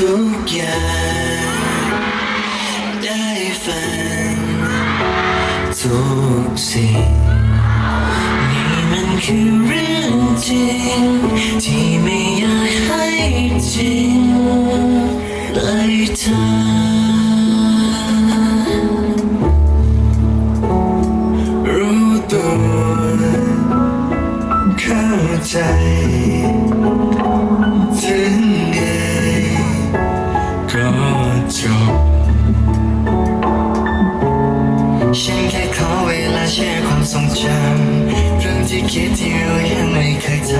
ทุกอย่างได้ฝันทุกสิ่งนี่มันคือเรื่องจริง ที่ไม่อยากให้จริงเลยเธอ แชร์ความทรงจำเรื่องที่คิดที่เรายังไม่เคยท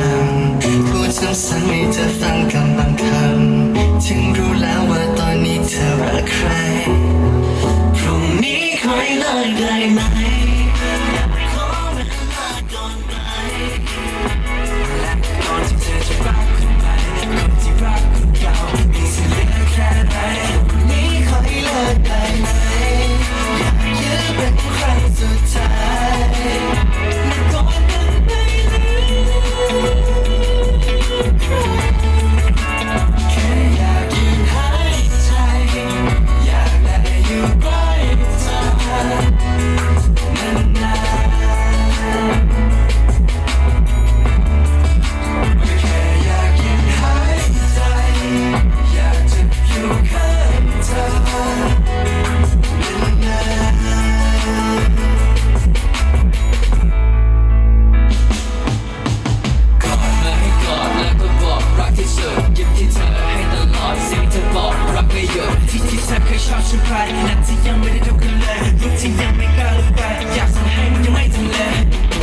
ำพูดซ้ำๆให้เธอฟังกำบางคำถึงรู้แล้วว่าตอนนี้เธอรักใครพรุ่งนี้คอยเลิกได้ไหม เธอเคยชอบฉันไปนั้นที่ยังไม่ได้เท่ากันเลยรูปที่ยังไม่กล้าลงไปอยากส่งให้มันยังไม่ทำเลย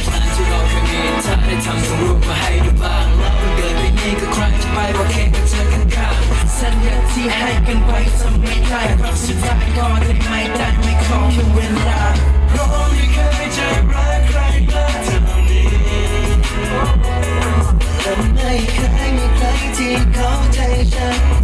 แพลนที่เราเคยมีเธอได้ทำส่งรูปมาให้ดูบ้างแล้วเกิดปีนี้ก็ครั้งจะไปว่าแค่กับเธอกันข้างสัญญาที่ให้กันไว้ทำไม่ได้ครั้งสุดท้ายก็ทำไม่ได้ไม่ขอแค่เวลาเพราะไม่เคยจะรักใครมากเท่านี้และไม่เคยมีใครที่เข้าใจฉัน